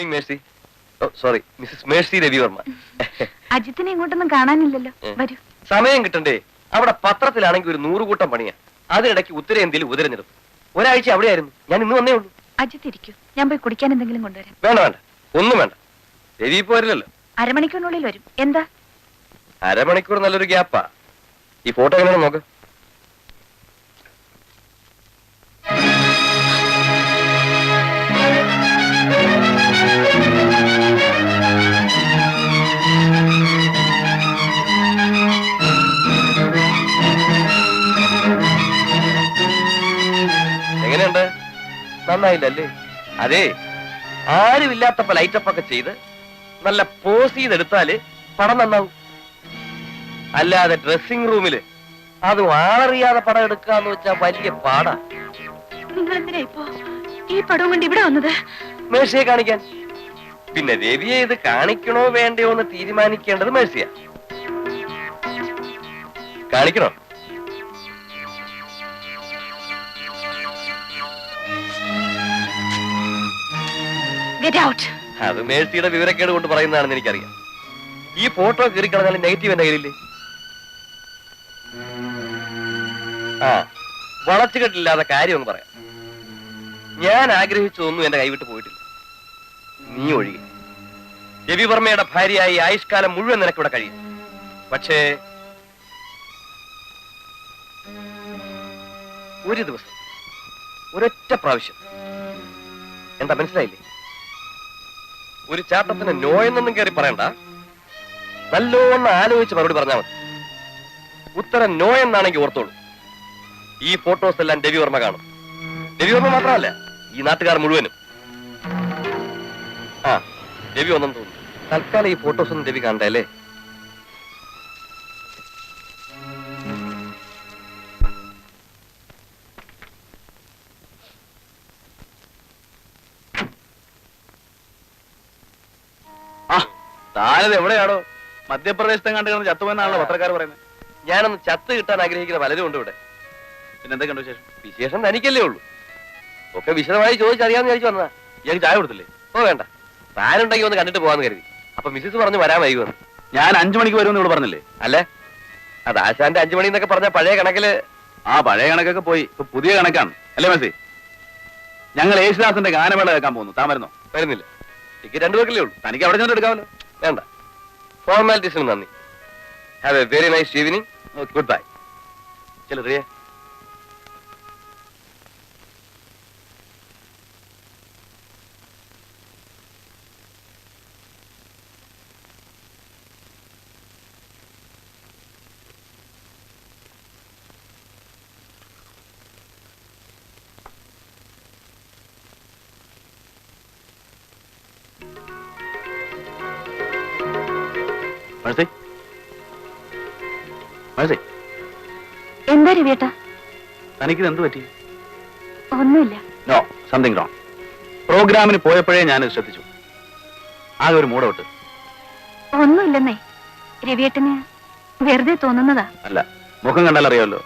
Evening Mercy. Oh sorry missus Mercy Ravivarma. അജിത്തിനെ ഇങ്ങോട്ടൊന്നും കാണാനില്ലല്ലോ. വരൂ. സമയം കിട്ടണ്ടേ? അവിടെ പത്രത്തിലാണെങ്കിൽ ഒരു നൂറുകൂട്ടം പണിയാ. അതിനിടയ്ക്ക് ഉത്തരേന്ത്യയിൽ ഉദരഞ്ഞെടുപ്പ് ഒരാഴ്ച അവിടെയായിരുന്നു. ഞാൻ ഇന്ന് വന്നേ ഉള്ളൂ. അജിത്ത് ഇരിക്കൂ. ഞാൻ പോയി കുടിക്കാൻ എന്തെങ്കിലും കൊണ്ടുവരാം. വേണ്ട വേണ്ട. ഒന്നും വേണ്ട. രവി ഇപ്പൊ വരില്ലല്ലോ. അരമണിക്കൂറിനുള്ളിൽ വരും. എന്താ? അരമണിക്കൂർ നല്ലൊരു ഗ്യാപ്പാ. ഈ ഫോട്ടോ എങ്ങനെയാണ് നോക്ക്. നന്നായില്ലല്ലേ അതെ ആരുമില്ലാത്തപ്പോ ലൈറ്റപ്പ് ഒക്കെ ചെയ്ത് നല്ല പോസ് ചെയ്തെടുത്താൽ പടം നന്നാവും. അല്ലാതെ ഡ്രസ്സിംഗ് റൂമിൽ അത് ആളറിയാതെ പടം എടുക്കാന്ന് വെച്ചാ വലിയ പാടാ. നിങ്ങൾ എന്തിനാ ഇപ്പോ? ഈ പടവും കൊണ്ട് ഇവിടെ വന്നത്? മേഴ്സിയെ കാണിക്കാൻ. പിന്നെ രവിയെ ഇത് കാണിക്കണോ വേണ്ടയോ എന്ന് തീരുമാനിക്കേണ്ടത് മേഴ്സിയ കാണിക്കണോ? ഗെറ്റ് ഔട്ട് അത് മേഴ്സിയുടെ വിവരക്കേട് കൊണ്ട് പറയുന്നതാണെന്ന് എനിക്കറിയാം. ഈ ഫോട്ടോ കീറിക്കളഞ്ഞാൽ നെഗറ്റീവ് എന്റെ കയ്യിലില്ലേ? ആ വളച്ചുകെട്ടില്ലാതെ കാര്യം ഒന്ന് പറയാം. ഞാൻ ആഗ്രഹിച്ചതൊന്നും എന്റെ കൈവിട്ട് പോയിട്ടില്ല. നീ ഒഴികെ. രവിവർമ്മയുടെ ഭാര്യയായി ആയുഷ്കാലം മുഴുവൻ നിനക്കിവിടെ കഴിയും. പക്ഷേ ഒരു ദിവസം ഒരൊറ്റ പ്രാവശ്യം. എന്താ മനസ്സിലായില്ലേ? ഒരു ചാട്ടത്തിന് നോയെന്നൊന്നും കയറി പറയണ്ട. നല്ലോണം ആലോചിച്ച് മറുപടി പറഞ്ഞാൽ മതി. ഉത്തരം നോ എന്നാണെങ്കിൽ ഓർത്തോളൂ. ഈ ഫോട്ടോസ് എല്ലാം രവി വർമ്മ കാണും. രവി വർമ്മ മാത്രമല്ല ഈ നാട്ടുകാർ മുഴുവനും. ആ രവി ഒന്നും തോന്നുന്നു. തൽക്കാലം ഈ ഫോട്ടോസ് ഒന്നും രവി കണ്ടേ താനത് എവിടെയാണോ? മധ്യപ്രദേശത്തെ കണ്ടു കിടന്ന് ചത്തുവെന്നാണല്ലോ പത്രക്കാർ പറയുന്നത്. ഞാനൊന്ന് ചത്ത് കിട്ടാൻ ആഗ്രഹിക്കുന്ന പലരും ഉണ്ട് ഇവിടെ. പിന്നെ എന്തൊക്കെയുണ്ട് വിശേഷം? വിശേഷം തനിക്കല്ലേ ഉള്ളൂ. ഒക്കെ വിശദമായി ചോദിച്ചറിയാന്ന് വിചാരിച്ചു വന്നതാ. ഞാൻ ചായ കൊടുത്തില്ലേ? ഓ വേണ്ട. താനുണ്ടെങ്കിൽ ഒന്ന് കണ്ടിട്ട് പോവാന്ന് കരുതി. അപ്പൊ മിസ്സിസ് പറഞ്ഞു വരാൻ വൈകുമെന്ന് ഞാൻ അഞ്ചു മണിക്ക് വരുമെന്ന് ഇവിടെ പറഞ്ഞില്ലേ? അല്ലേ? അത് ആശാന്റെ അഞ്ചു മണി എന്നൊക്കെ പറഞ്ഞ പഴയ കണക്കിൽ ആ പഴയ കണക്കൊക്കെ പോയി. ഇപ്പൊ പുതിയ കണക്കാണ്. അല്ലേ മെസ്സി? ഞങ്ങൾ യേശുദാസിന്റെ ഗാനമേള കേൾക്കാൻ പോകുന്നു. താൻ വരുന്നോ? വരുന്നില്ല. എനിക്ക് രണ്ടു പേർക്കല്ലേ ഉള്ളൂ. തനിക്ക് അവിടെ ചെന്നിട്ട് എടുക്കാമല്ലോ. വേണ്ട. ഫോർമാലിറ്റീസിന് നന്ദി. Have a very nice evening good bye ചെല്ലു മനസ്സി മനസ്സി എന്താ രവിയേട്ടാ തനിക്കിത് എന്ത് പറ്റി? ഒന്നുമില്ല. നോ സംതിങ് റോങ് പ്രോഗ്രാമിന് പോയപ്പോഴേ ഞാൻ ശ്രദ്ധിച്ചു. ആകെ ഒരു മൂടോട്ട് ഒന്നുമില്ലെന്നേ. രവിയേട്ടന് വെറുതെ തോന്നുന്നതാ. അല്ല മുഖം കണ്ടാൽ അറിയാമല്ലോ.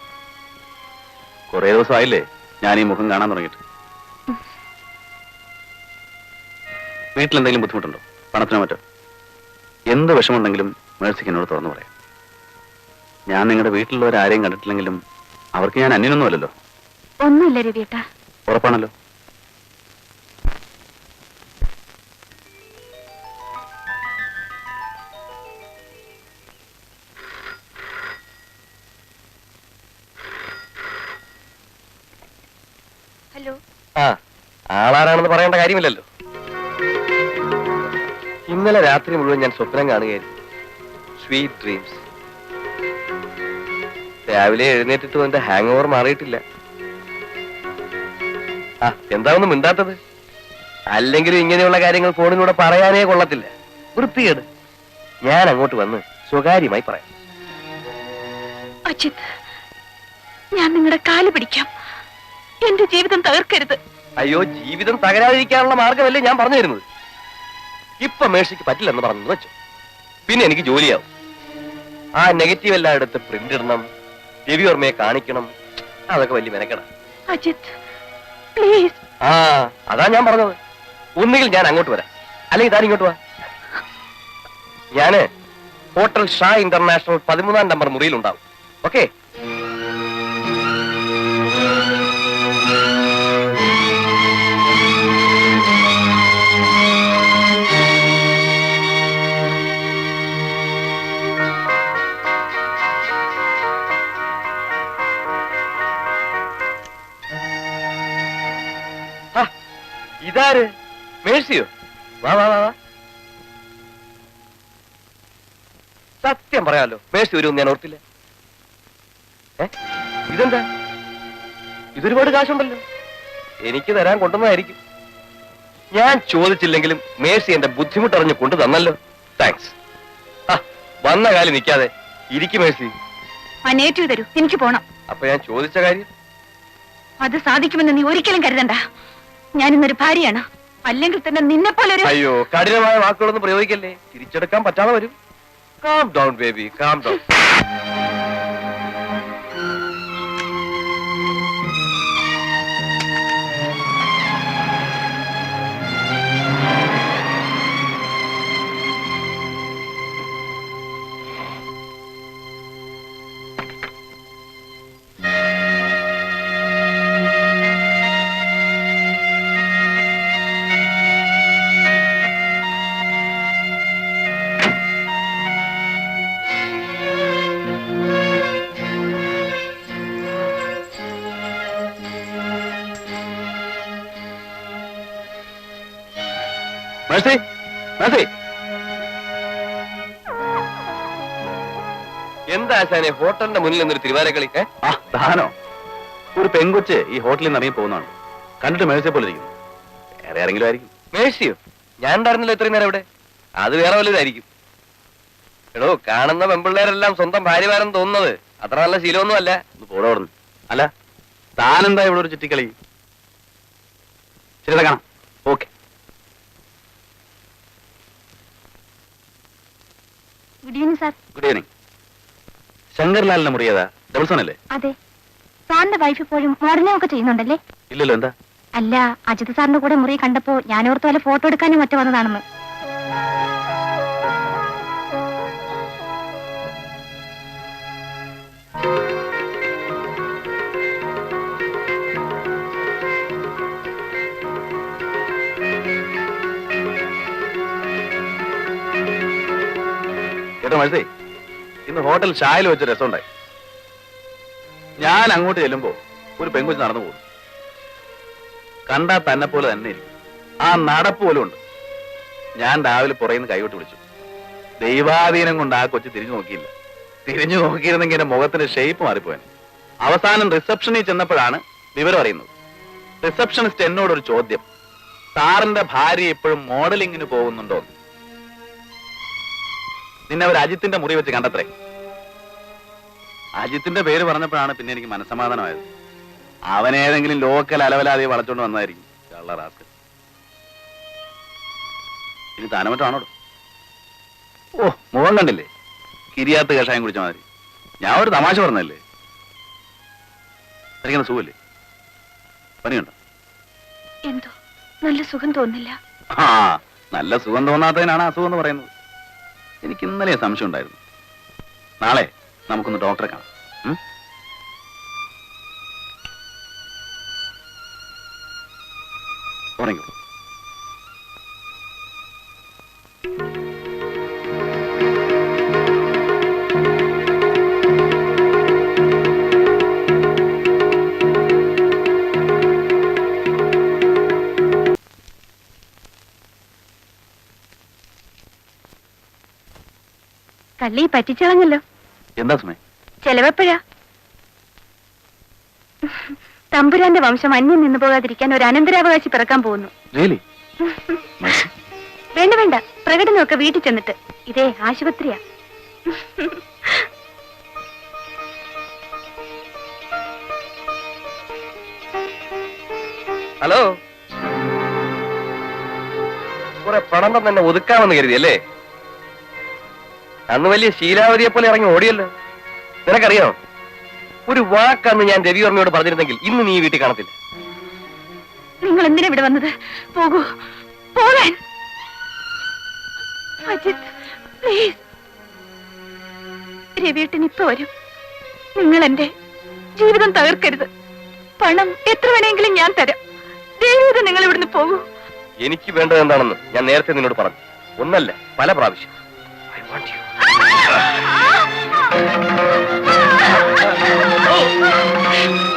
കുറെ ദിവസമായില്ലേ ഞാൻ ഈ മുഖം കാണാൻ തുടങ്ങിയിട്ട്. വീട്ടിലെന്തെങ്കിലും ബുദ്ധിമുട്ടുണ്ടോ? പണത്തിനോ മറ്റോ? എന്ത് വിഷമുണ്ടെങ്കിലും മേഴ്സിക്ക് എന്നോട് തുറന്നു പറയാം. ഞാൻ നിങ്ങളുടെ വീട്ടിലുള്ളവർ ആരെയും കണ്ടിട്ടില്ലെങ്കിലും അവർക്ക് ഞാൻ അന്യനൊന്നുമല്ലല്ലോ ഒന്നുമില്ല രവിയേട്ടാ. ഉറപ്പാണല്ലോ. ഹലോ. ആ ആളാരാണെന്ന് പറയേണ്ട കാര്യമില്ലല്ലോ. ഇന്നലെ രാത്രി മുഴുവൻ ഞാൻ സ്വപ്നം കാണുകയായിരുന്നു. സ്വീറ്റ് ഡ്രീംസ് രാവിലെ എഴുന്നേറ്റിട്ട് എന്റെ ഹാങ് ഓവർ മാറിയിട്ടില്ല. ആ എന്താ മിണ്ടാത്തത്? അല്ലെങ്കിലും ഇങ്ങനെയുള്ള കാര്യങ്ങൾ ഫോണിലൂടെ പറയാനേ കൊള്ളത്തില്ല. വൃത്തികേട്. ഞാൻ അങ്ങോട്ട് വന്ന് സ്വകാര്യമായി പറയാം. അജിത് ഞാൻ നിങ്ങളുടെ കാൽ പിടിക്കാം. എന്റെ ജീവിതം തകർക്കരുത്. അയ്യോ ജീവിതം തകരാതിരിക്കാനുള്ള മാർഗമല്ലേ ഞാൻ പറഞ്ഞു തരുന്നത്? ഇപ്പൊ മേഴ്സിക്ക് പറ്റില്ലെന്ന് പറഞ്ഞു വെച്ചു. പിന്നെ എനിക്ക് ജോലിയാവും. ആ നെഗറ്റീവ് എല്ലാം എടുത്ത് പ്രിന്റ് ഇടണം. രവിവർമ്മയെ കാണിക്കണം. അതൊക്കെ വലിയ മെനക്കണം അജിത് പ്ലീസ് ആ അതാ ഞാൻ പറഞ്ഞത്. ഒന്നുകിൽ ഞാൻ അങ്ങോട്ട് വരാം. അല്ലെങ്കിൽ താൻ ഇങ്ങോട്ട് വാ. ഞാൻ ഹോട്ടൽ ഷാ ഇന്റർനാഷണൽ പതിമൂന്നാം നമ്പർ മുറിയിലുണ്ടാവും. ഓക്കെ? ഇതാര് മേഴ്സിയോ? വാ വാ വാ സത്യം പറയാലോ മേഴ്സി വരുമെന്ന് ഞാൻ ഓർത്തില്ല. ഏ? ഇതെന്താ? ഇതൊരുപാട് കാശുണ്ടല്ലോ. എനിക്ക് തരാൻ കൊണ്ടുവന്നതായിരിക്കും. ഞാൻ ചോദിച്ചില്ലെങ്കിലും മേഴ്സി എന്റെ ബുദ്ധിമുട്ടറിഞ്ഞ് കൊണ്ടു തന്നല്ലോ. താങ്ക്സ് ആ വന്ന കാലം നിൽക്കാതെ ഇരിക്കും മേഴ്സി. നേറ്റീവ് തരൂ എനിക്ക് പോണം. അപ്പൊ ഞാൻ ചോദിച്ച കാര്യം? അത് സാധിക്കുമെന്ന് നീ ഒരിക്കലും കരുതണ്ട. ഞാനിന്നൊരു ഭാര്യയാണ്. അല്ലെങ്കിൽ തന്നെ നിന്നെ പോലെ ഒരു അയ്യോ കഠിനമായ വാക്കുകളൊന്നും പ്രയോഗിക്കല്ലേ? തിരിച്ചെടുക്കാൻ പറ്റാതെ വരും. Calm down baby calm down Mercy Mercy എന്താ ആശാനെ ഹോട്ടലിന്റെ മുന്നിൽ നിന്നൊരു തിരുവാരക്കളി ആ ദാനോ. ഒരു പെങ്കൊച്ച് ഈ ഹോട്ടലിൽ നിന്ന് ഇറങ്ങി പോകുന്നതാണ്. കണ്ടിട്ട് മേഴ്സിയെ പോലെ ഇരിക്കുന്നു. വേറെ ആരെങ്കിലും ആയിരിക്കും. മേഴ്സിയോ ഞാൻ ഉണ്ടായിരുന്നല്ലോ ഇത്രയും നേരം ഇവിടെ അത് വേറെ വലുതായിരിക്കും എടോ കാണുന്ന പെമ്പിള്ളേരെല്ലാം സ്വന്തം ഭാര്യമാരെന്ന് തോന്നുന്നത് അത്ര നല്ല ശീലമൊന്നും അല്ല. ഒന്ന് പോടെ അവിടുന്ന്. അല്ല താനെന്താ ഇവിടെ ഒരു ചുറ്റിക്കളി ശരി കാണാം. Okay. Good evening sir good evening ശങ്കർലാലിന്റെ മുറിയതാ ഡബിൾ സോൺ അല്ലേ? അതെ. സാറിന്റെ വൈഫ് ഇപ്പോഴും മോഡലിംഗ് ഒക്കെ ചെയ്യുന്നുണ്ടല്ലേ? ഇല്ലല്ലോ എന്താ? അല്ല അജിത് സാറിന്റെ കൂടെ മുറി കണ്ടപ്പോ ഞാൻ ഓർത്ത് വല്ല ഫോട്ടോ എടുക്കാനും മറ്റു വന്നതാണെന്ന്. മഴസേ ഇന്ന് ഹോട്ടൽ ചായൽ വെച്ച് രസമുണ്ടായി. ഞാൻ അങ്ങോട്ട് ചെല്ലുമ്പോ ഒരു പെങ്കുച്ച് നടന്നു പോകും കണ്ടാ തന്നെ പോലെ തന്നെ ഇരിക്കും. ആ നടപ്പ് പോലും ഉണ്ട്. ഞാൻ രാവിലെ പുറയുന്ന കൈവിട്ട് വിളിച്ചു. ദൈവാധീനം കൊണ്ട് ആ കൊച്ചു തിരിഞ്ഞു നോക്കിയില്ല. തിരിഞ്ഞു നോക്കിയിരുന്നെങ്കിൽ എന്റെ മുഖത്തിന്റെ ഷേപ്പ് മാറിപ്പോയാൻ അവസാനം റിസപ്ഷനിൽ ചെന്നപ്പോഴാണ് വിവരം അറിയുന്നത്. റിസപ്ഷനിസ്റ്റ് എന്നോടൊരു ചോദ്യം. സാറിന്റെ ഭാര്യ ഇപ്പോഴും മോഡലിങ്ങിന് പോകുന്നുണ്ടോ. നിന്നെ അവർ അജിത്തിന്റെ മുറി വെച്ച് കണ്ടത്രേ. അജിത്തിന്റെ പേര് പറഞ്ഞപ്പോഴാണ് പിന്നെ എനിക്ക് മനസ്സമാധാനമായത്. അവനേതെങ്കിലും ലോക്കൽ അലവലാതെ വളച്ചോണ്ട് വന്നായിരിക്കും കള്ള റാസ്കൽ ഇനി താനമറ്റാണോടോ? ഓ മുഖം കണ്ടില്ലേ? കിരിയാത്ത കഷായം കുടിച്ച മാതിരി. ഞാൻ ഒരു തമാശ പറഞ്ഞല്ലേ എനിക്കെന്താ സുഖല്ലേ പനിയുണ്ടോ? എന്തോ? നല്ല സുഖം തോന്നില്ല ആ നല്ല സുഖം തോന്നാത്തതിനാണ് അസുഖം എന്ന് പറയുന്നത്. എനിക്ക് ഇന്നലെ സംശയം ഉണ്ടായിരുന്നു നാളെ നമുക്കൊന്ന് ഡോക്ടറെ കാണാം. കള്ളി പറ്റിച്ചളഞ്ഞല്ലോ. എന്താ സമയം ചെലവെപ്പോഴാ? തമ്പുരാന്റെ വംശം അന്യം നിന്ന് പോകാതിരിക്കാൻ ഒരു അനന്തരാവകാശി പിറക്കാൻ പോകുന്നു. വേണ്ട വേണ്ട. പ്രകടനമൊക്കെ വീട്ടിൽ ചെന്നിട്ട്. ഇതേ ആശുപത്രിയാ. ഹലോ കുറെ പണം തന്നെ ഒതുക്കാമെന്ന് കരുതി അല്ലേ അന്ന് വലിയ ശീലാവതിയെ പോലെ ഇറങ്ങി ഓടിയല്ലോ. നിനക്കറിയോ ഒരു വാക്കന്ന് ഞാൻ രവിവർമ്മയോട് പറഞ്ഞിരുന്നെങ്കിൽ ഇന്ന് നീ വീട്ടിൽ കാണത്തില്ല. നിങ്ങൾ എന്തിനാ ഇവിടെ വന്നത്? പോകൂ. പോകാൻ. അജിത് പ്ലീസ്. രവിയേട്ടൻ ഇപ്പൊ വരും. നിങ്ങൾ എന്റെ ജീവിതം തകർക്കരുത്. പണം എത്ര വേണമെങ്കിലും ഞാൻ തരാം. ദൈവം നിങ്ങൾ ഇവിടുന്ന് പോകൂ. എനിക്ക് വേണ്ടത് എന്താണെന്ന് ഞാൻ നേരത്തെ നിന്നോട് പറഞ്ഞു. ഒന്നല്ല പല പ്രാവശ്യം. Want you. ഹലോ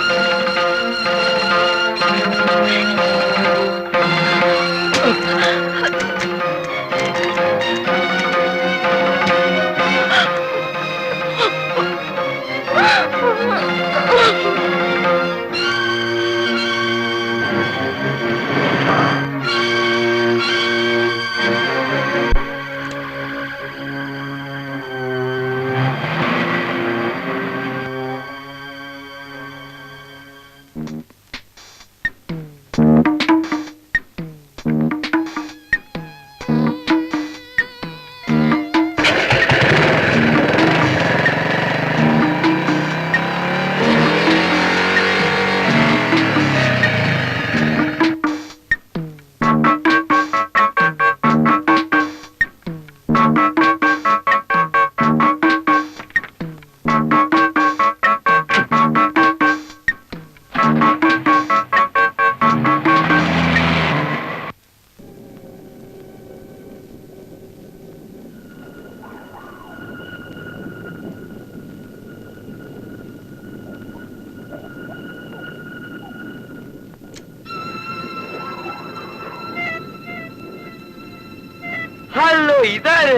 ഇതാര്?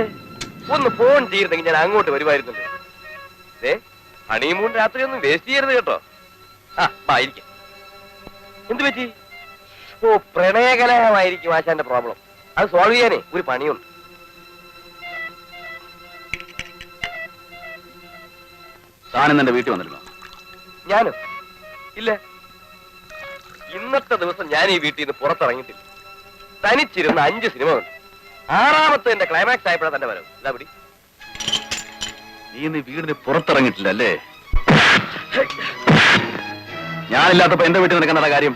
ഒന്ന് ഫോൺ ചെയ്തിരുന്നെങ്കിൽ ഞാൻ അങ്ങോട്ട് വരുമായിരുന്നല്ലോ. ഏ ഹണിമൂൺ രാത്രി ഒന്നും വേസ്റ്റ് ചെയ്യരുത് കേട്ടോ. ആ വാ ഇരിക്കാം. എന്ത് പറ്റി? ഓ പ്രണയകലഹമായിരിക്കും ആശാന്റെ പ്രോബ്ലം അത് സോൾവ് ചെയ്യാനേ ഒരു പണിയുണ്ട്. താനും എന്റെ വീട്ടിൽ വന്നിരുന്നു ഞാനോ? ഇല്ല. ഇന്നത്തെ ദിവസം ഞാൻ ഈ വീട്ടിൽ നിന്ന് പുറത്തിറങ്ങിയിട്ടില്ല. തനിച്ചിരുന്ന അഞ്ച് സിനിമ ആറാമത്തെ എന്റെ ക്ലൈമാക്സ് ആയപ്പോഴാണ് തന്റെ വരവ്. ഇതാ പിടി. നീ ഇന്ന് വീടിന് പുറത്തിറങ്ങിയിട്ടില്ല അല്ലേ ഞാനില്ലാത്തപ്പോ എന്റെ വീട്ടിൽ നിൽക്കേണ്ട കാര്യം?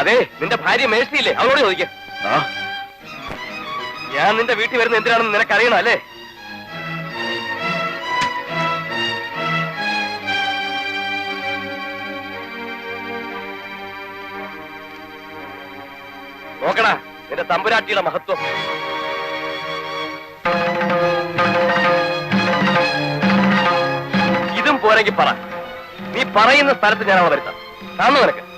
അതെ നിന്റെ ഭാര്യ മേഴ്സിയില്ലേ? അവളോട് ചോദിക്കാം. ഞാൻ നിന്റെ വീട്ടിൽ വരുന്ന എന്തിനാണെന്ന് നിനക്കറിയണം അല്ലേ? നോക്കടാ നിന്റെ തമ്പുരാട്ടിയുടെ മഹത്വം. പോരെങ്കിൽ പറ. നീ പറയുന്ന സ്ഥലത്ത് ഞാൻ അവളെ വരുത്താം. കാണുന്നു നിനക്ക്?